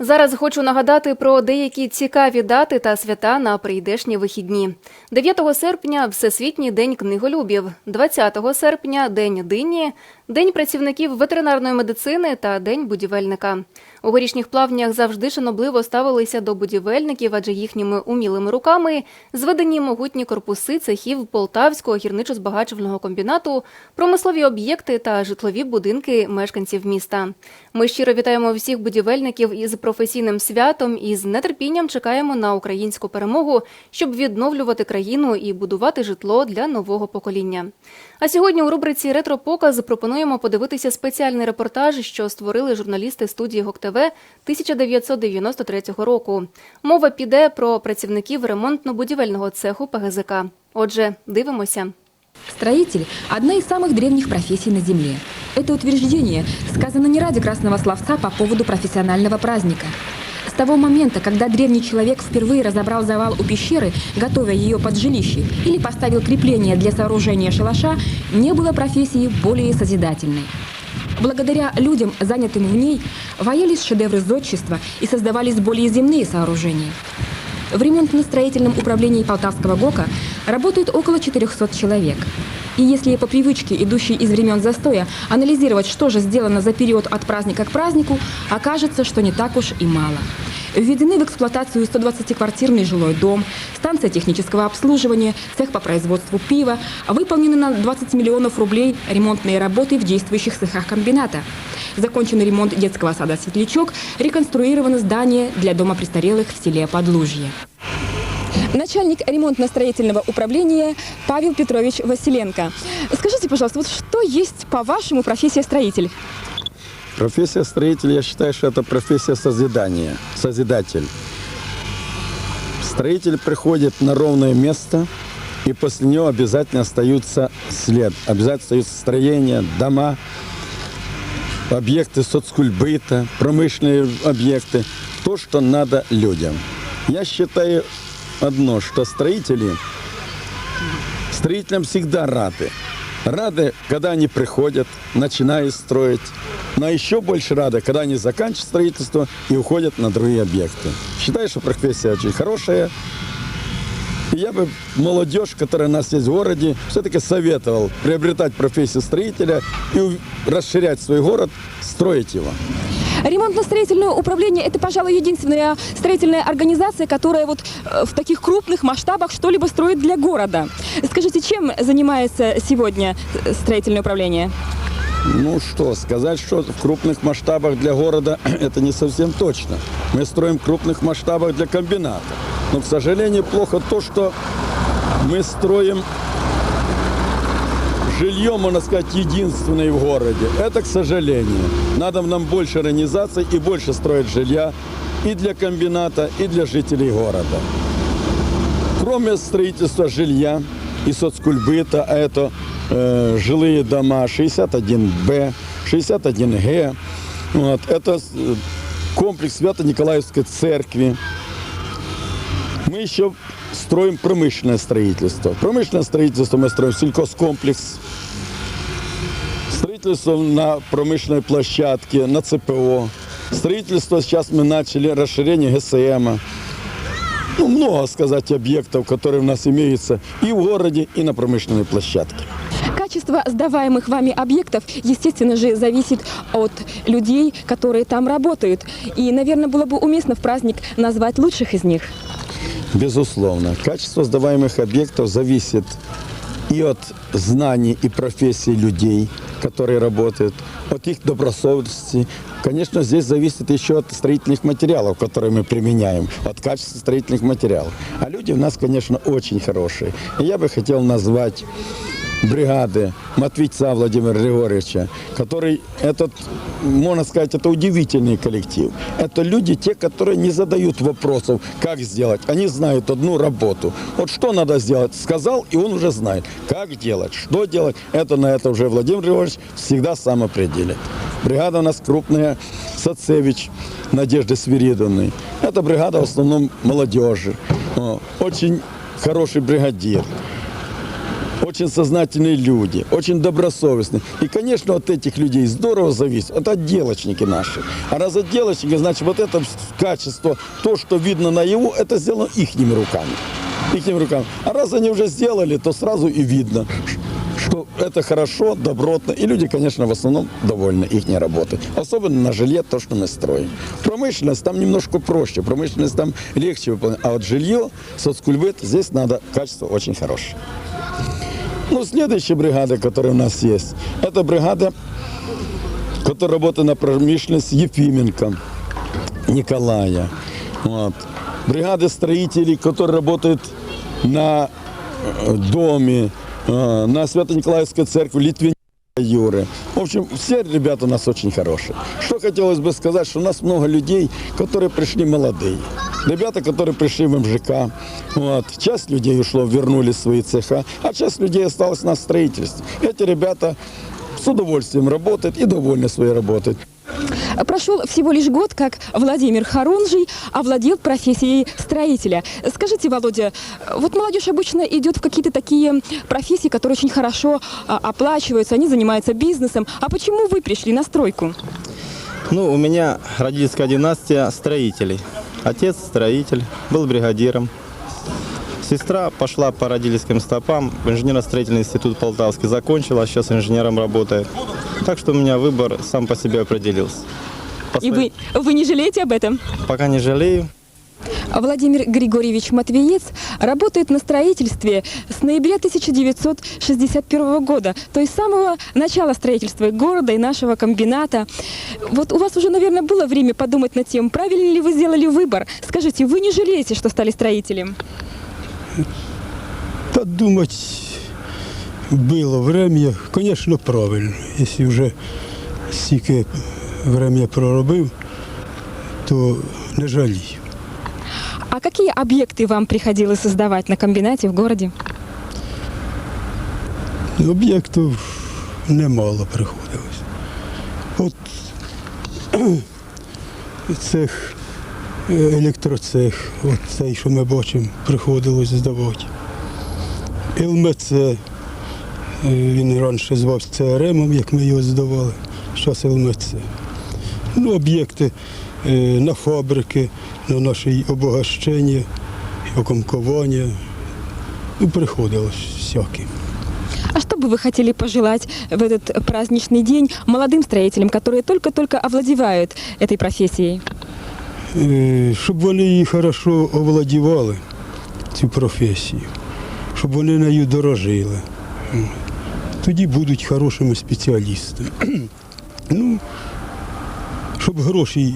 Зараз хочу нагадати про деякі цікаві дати та свята на прийдешні вихідні. 9 серпня Всесвітній день книголюбів, 20 серпня День дині, День працівників ветеринарної медицини та День будівельника. У горішніх плавнях завжди шанобливо ставилися до будівельників, адже їхніми умілими руками зведені могутні корпуси цехів Полтавського гірничо-збагачувального комбінату, промислові об'єкти та житлові будинки мешканців міста. Ми щиро вітаємо всіх будівельників із професійним святом і з нетерпінням чекаємо на українську перемогу, щоб відновлювати країну і будувати житло для нового покоління. А сьогодні у рубриці Ретропоказ пропонуємо подивитися спеціальний репортаж, що створили журналісти студії ГОК-ТВ 1993 року. Мова піде про працівників ремонтно-будівельного цеху ПГЗК. Отже, дивимося. Строитель – одна из самых древних профессий на Земле. Это утверждение сказано не ради красного словца по поводу профессионального праздника. С того момента, когда древний человек впервые разобрал завал у пещеры, готовя ее под жилище, или поставил крепление для сооружения шалаша, не было профессии более созидательной. Благодаря людям, занятым в ней, воялись шедевры зодчества и создавались более земные сооружения. В ремонтно-строительном управлении Полтавского ГОКа работает около 400 человек. И если по привычке, идущей из времен застоя, анализировать, что же сделано за период от праздника к празднику, окажется, что не так уж и мало. Введены в эксплуатацию 120-квартирный жилой дом, станция технического обслуживания, цех по производству пива, выполнены на 20 миллионов рублей ремонтные работы в действующих цехах комбината. Закончен ремонт детского сада «Светлячок», реконструировано здание для дома престарелых в селе Подлужье. Начальник ремонтно-строительного управления Павел Петрович Василенко. Скажите, пожалуйста, вот что есть, по-вашему, профессия строитель? Профессия строителя, я считаю, что это профессия созидания, созидатель. Строитель приходит на ровное место, и после него обязательно остаются след. Обязательно остаются строения, дома, объекты соцкульбыта, промышленные объекты. То, что надо людям. Я считаю одно, что строители, строителям всегда рады. Рады, когда они приходят, начинают строить. Но еще больше рады, когда они заканчивают строительство и уходят на другие объекты. Считаю, что профессия очень хорошая. Я бы молодежь, которая у нас есть в городе, все-таки советовал приобретать профессию строителя и расширять свой город, строить его. Ремонтно-строительное управление – это, пожалуй, единственная строительная организация, которая вот э, в таких крупных масштабах что-либо строит для города. Скажите, чем занимается сегодня э, строительное управление? Ну что, сказать, что в крупных масштабах для города это не совсем точно. Мы строим в крупных масштабах для комбината. Но, к сожалению, плохо то, что мы строим жилье, можно сказать, единственное в городе. Это, к сожалению. Надо нам больше организаций и больше строить жилья и для комбината, и для жителей города. Кроме строительства жилья и соцкульбыта, а это э, жилые дома 61Б, 61Г, вот, это э, комплекс Свято-Николаевской церкви. Мы еще строим промышленное строительство. Промышленное строительство мы строим сельхозкомплекс, строительство на промышленной площадке, на ЦПО. Строительство сейчас мы начали, расширение ГСМа. Ну, много сказать объектов, которые у нас имеются и в городе, и на промышленной площадке. Качество сдаваемых вами объектов, естественно же, зависит от людей, которые там работают. И, наверное, было бы уместно в праздник назвать лучших из них. Безусловно. Качество сдаваемых объектов зависит и от знаний и профессий людей, которые работают, от их добросовестности. Конечно, здесь зависит еще от строительных материалов, которые мы применяем, от качества строительных материалов. А люди у нас, конечно, очень хорошие. И я бы хотел назвать бригады Матвейца Владимира Григорьевича, который этот, можно сказать, это удивительный коллектив. Это люди, те, которые не задают вопросов, как сделать. Они знают одну работу. Вот что надо сделать, сказал, и он уже знает, как делать, что делать. Это на это уже Владимир Григорьевич всегда сам определит. Бригада у нас крупная, Сацевич Надежды Свиридовны. Это бригада в основном молодежи. Очень хороший бригадир очень сознательные люди, очень добросовестные. И, конечно, от этих людей здорово зависит. Это отделочники наши. А раз отделочники, значит, вот это качество, то, что видно наяву, это сделано ихними руками. Ихними руками. А раз они уже сделали, то сразу и видно, что это хорошо, добротно. И люди, конечно, в основном довольны их работой. Особенно на жилье, то, что мы строим. Промышленность там немножко проще. Промышленность там легче выполнять. А вот жилье, соцкульбыт, здесь надо качество очень хорошее. Ну, следующая бригада, которая у нас есть, это бригада, которая работает на промышленность Ефименко, Николая. Вот. Бригады строителей, которые работают на э, доме, э, на Свято-Николаевской церкви, Литвин Юры. В общем, все ребята у нас очень хорошие. Что хотелось бы сказать, что у нас много людей, которые пришли молодые. Ребята, которые пришли в МЖК. Вот. Часть людей ушло, вернули свои цеха, а часть людей осталась на строительстве. Эти ребята с удовольствием работают и довольны своей работой. Прошел всего лишь год, как Владимир Харунжий овладел профессией строителя. Скажите, Володя, вот молодежь обычно идет в какие-то такие профессии, которые очень хорошо а, оплачиваются, они занимаются бизнесом. А почему вы пришли на стройку? Ну, у меня родительская династия строителей. Отец строитель, был бригадиром. Сестра пошла по родительским стопам в инженерно-строительный институт Полтавский, закончила, а сейчас инженером работает. Так что у меня выбор сам по себе определился. По И своей- вы, вы не жалеете об этом? Пока не жалею. Владимир Григорьевич Матвеец работает на строительстве с ноября 1961 года, то есть с самого начала строительства города и нашего комбината. Вот у вас уже, наверное, было время подумать над тем, правильно ли вы сделали выбор. Скажите, вы не жалеете, что стали строителем? Та думать було время, звісно, правильно. Якщо вже стільки время проробив, то не жалію. А какие объекты вам приходилось создавать на комбинате в городе? Об'єктів немало приходилось. От цех, е, електроцех, от цей, що ми бачимо, приходилось здавати. ЛМЦ, е, він раніше звався ЦРМом, як ми його здавали, зараз ЛМЦ. Ну, об'єкти на фабрики, на наше обогащення, окомкування. Ну, приходилось всяке. А что бы вы хотели пожелать в этот праздничный день молодым строителям, которые только-только овладевают этой профессией? Е, щоб вони її хорошо овладівали, цю професію, щоб вони нею дорожили. М. Тоді будуть хорошими спеціалістами. Ну, щоб гроші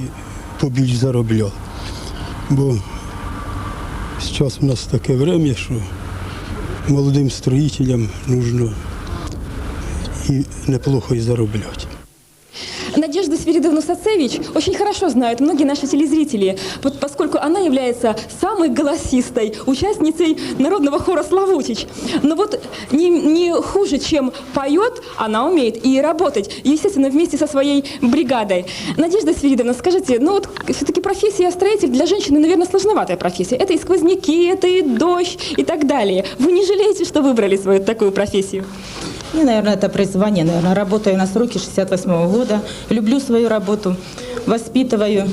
побільш заробляв. Бо зараз у нас таке время, що молодим строїтелям потрібно і неплохо і заробляти. Надежда Свиридовна Сацевич очень хорошо знают многие наши телезрители, поскольку она является самой голосистой участницей народного хора «Славутич». Но вот не, не хуже, чем поет, она умеет и работать, естественно, вместе со своей бригадой. Надежда Свиридовна, скажите, ну вот все-таки профессия строитель для женщины, наверное, сложноватая профессия. Это и сквозняки, это и дождь и так далее. Вы не жалеете, что выбрали свою такую профессию? Я, наверное, это призвание, наверное. Работаю на сроке 68 года. Люблю свою работу, воспитываю.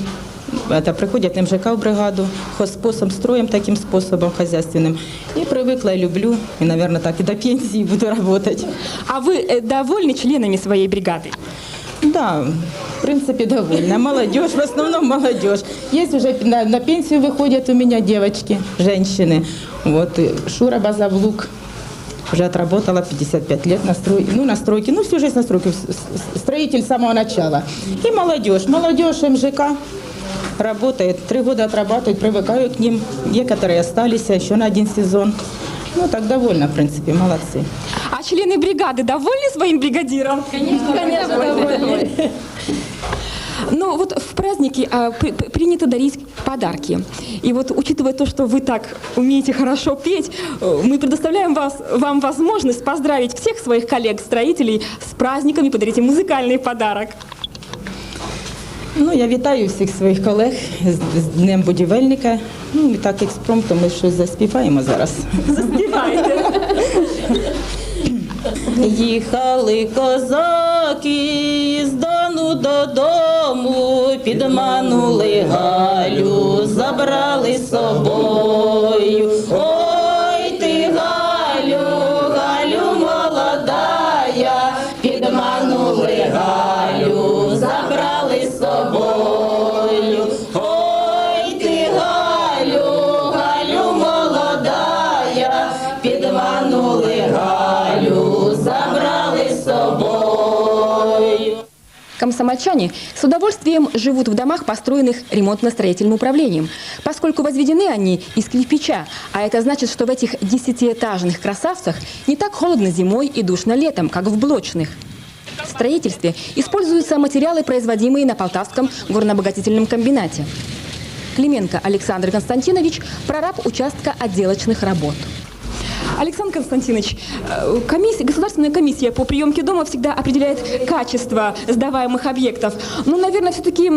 Это приходят МЖК в бригаду, хозспособом, строим таким способом хозяйственным. И привыкла, и люблю. И, наверное, так и до пенсии буду работать. А вы э, довольны членами своей бригады? Да, в принципе, довольна. Молодежь, в основном молодежь. Есть уже на, на пенсию выходят у меня девочки, женщины. Вот Шура Базавлук уже отработала 55 лет на стройке, ну, на стройке, ну, всю жизнь на стройке, строитель с самого начала. И молодежь, молодежь МЖК работает, три года отрабатывает, привыкаю к ним. Некоторые остались еще на один сезон. Ну, так довольна, в принципе, молодцы. А члены бригады довольны своим бригадиром? Конечно, конечно, довольны. Ну вот в праздники а, при- при- принято дарить подарки. И вот учитывая то, что вы так умеете хорошо петь, э, мы предоставляем вас, вам возможность поздравить всех своих коллег-строителей с праздниками, подарить им музыкальный подарок. Ну, я вітаю всіх своїх колег з, з Днем будівельника. Ну, і так експромтом ми щось заспіваємо зараз. Заспевайте. Їхали козаки з Дону додому, підманули Галю, забрали з собою. Комсомольчане с удовольствием живут в домах, построенных ремонтно-строительным управлением, поскольку возведены они из кирпича, а это значит, что в этих десятиэтажных красавцах не так холодно зимой и душно летом, как в блочных. В строительстве используются материалы, производимые на Полтавском горнообогатительном комбинате. Клименко Александр Константинович – прораб участка отделочных работ. Александр Константинович, э, комиссия, государственная комиссия по приемке дома всегда определяет качество сдаваемых объектов. Но, наверное, все-таки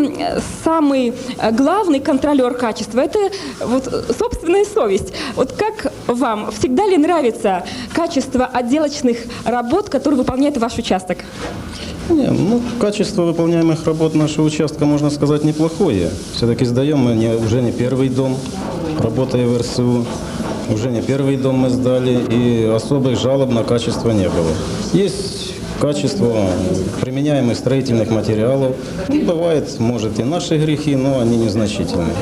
самый э, главный контролер качества – это вот э, собственная совесть. Вот как вам, всегда ли нравится качество отделочных работ, которые выполняет ваш участок? Не, ну, качество выполняемых работ нашего участка, можно сказать, неплохое. Все-таки сдаем мы не, уже не первый дом, работая в РСУ. Уже не первый дом мы сдали, и особых жалоб на качество не было. Есть качество применяемых строительных материалов. Ну, бывает, может, и наши грехи, но они незначительные.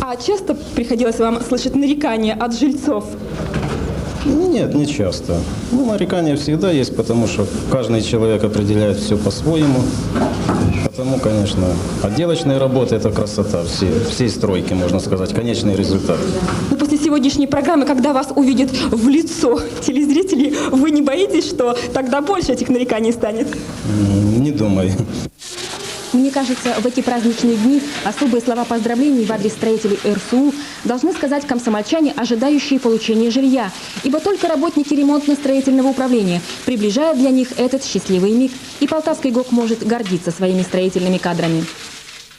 А часто приходилось вам слышать нарекания от жильцов? Ну, Нет, не часто. Ну, нарекания всегда есть, потому что каждый человек определяет все по-своему. Потому, конечно, отделочные работы – это красота все, всей стройки, можно сказать, конечный результат. Но после сегодняшней программы, когда вас увидят в лицо телезрители, вы не боитесь, что тогда больше этих нареканий станет? Не думаю. Мне кажется, в эти праздничные дни особые слова поздравлений в адрес строителей РСУ должны сказать комсомольчане, ожидающие получения жилья, ибо только работники ремонтно-строительного управления приближают для них этот счастливый миг, и Полтавский ГОК может гордиться своими строительными кадрами.